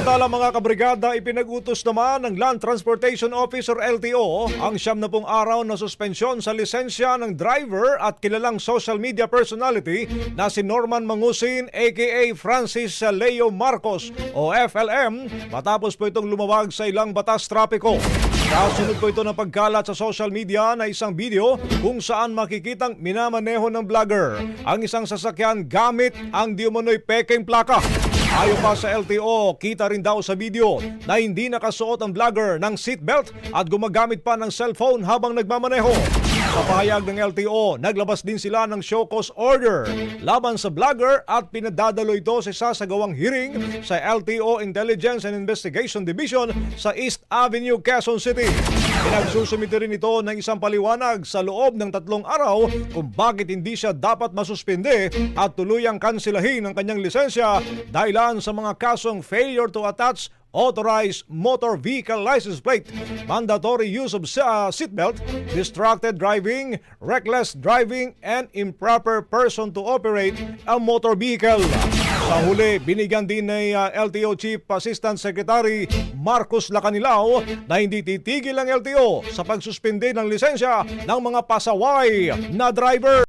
Samantala mga kabrigada, ipinag-utos naman ng Land Transportation Office or LTO ang siyam na pong araw na suspensyon sa lisensya ng driver at kilalang social media personality na si Norman Mangusin aka Francis Leo Marcos o FLM matapos po itong lumawag sa ilang batas trapiko. Kasunod po ito ng pagkalat sa social media na isang video kung saan makikitang minamaneho ng vlogger ang isang sasakyan gamit ang di umano'y peking plaka. Ayon pa sa LTO, kita rin daw sa video na hindi nakasuot ang vlogger ng seatbelt at gumagamit pa ng cellphone habang nagmamaneho. Sa pahayag ng LTO, naglabas din sila ng show cause order laban sa vlogger at pinadadalo ito sa sasagawang hearing sa LTO Intelligence and Investigation Division sa East Avenue, Quezon City. Pinagsusumite rin ito ng isang paliwanag sa loob ng tatlong araw kung bakit hindi siya dapat masuspende at tuluyang kansilahin ang kanyang lisensya dahilan sa mga kasong failure to attach authorized motor vehicle license plate, mandatory use of uh, seatbelt, distracted driving, reckless driving, and improper person to operate a motor vehicle. Sa huli, binigyan din ni uh, LTO Chief Assistant Secretary Marcos Lacanilao na hindi titigil ang LTO sa pagsuspende ng lisensya ng mga pasaway na driver.